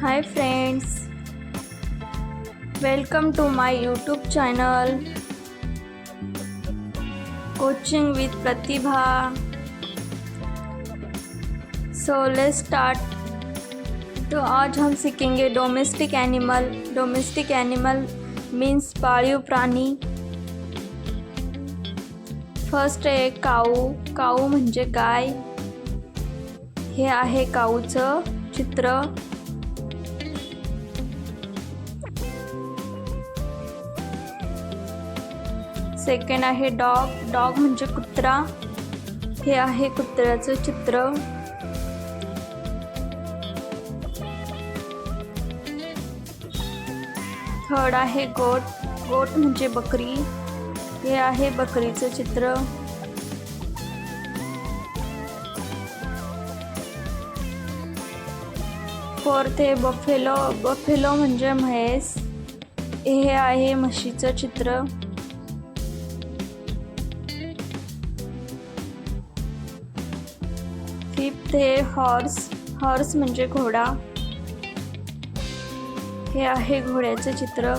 Hi friends welcome to my YouTube channel coaching with Pratibha so let start तो आज हम सीखेंगे domestic animal domestic animal means पाळीव प्राणी. फर्स्ट आहे काऊ. काऊ म्हणजे गाय हे आहे काऊचं चित्र. सेकंड आहे डॉग. डॉग म्हणजे कुत्रा. हे आहे कुत्र्याचं चित्र. थर्ड आहे गोट. गोट म्हणजे बकरी. हे आहे बकरीचं चित्र. फोर्थ आहे बफेलो. बफेलो म्हणजे म्हैस. हे आहे म्हशीचं चित्र. फिफ्थ हे हॉर्स हॉर्स म्हणजे घोडा. हे आहे घोड्याचं चित्र.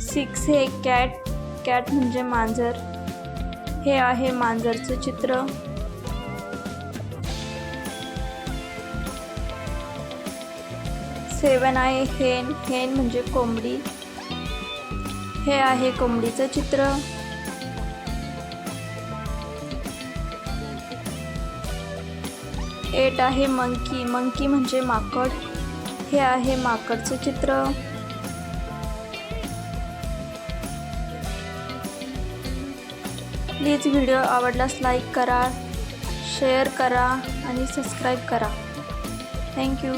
सिक्स हे कॅट कॅट म्हणजे मांजर. हे आहे मांजरचं चित्र. सेवन आहे हेन हेन म्हणजे कोंबडी. हे आहे कोंबडीचं चित्र. एट आहे मंकी. मंकी म्हणजे माकड. हे आहे माकडचं चित्र. प्लीज व्हिडिओ आवडल्यास लाईक करा शेअर करा आणि सबस्क्राईब करा. थँक्यू.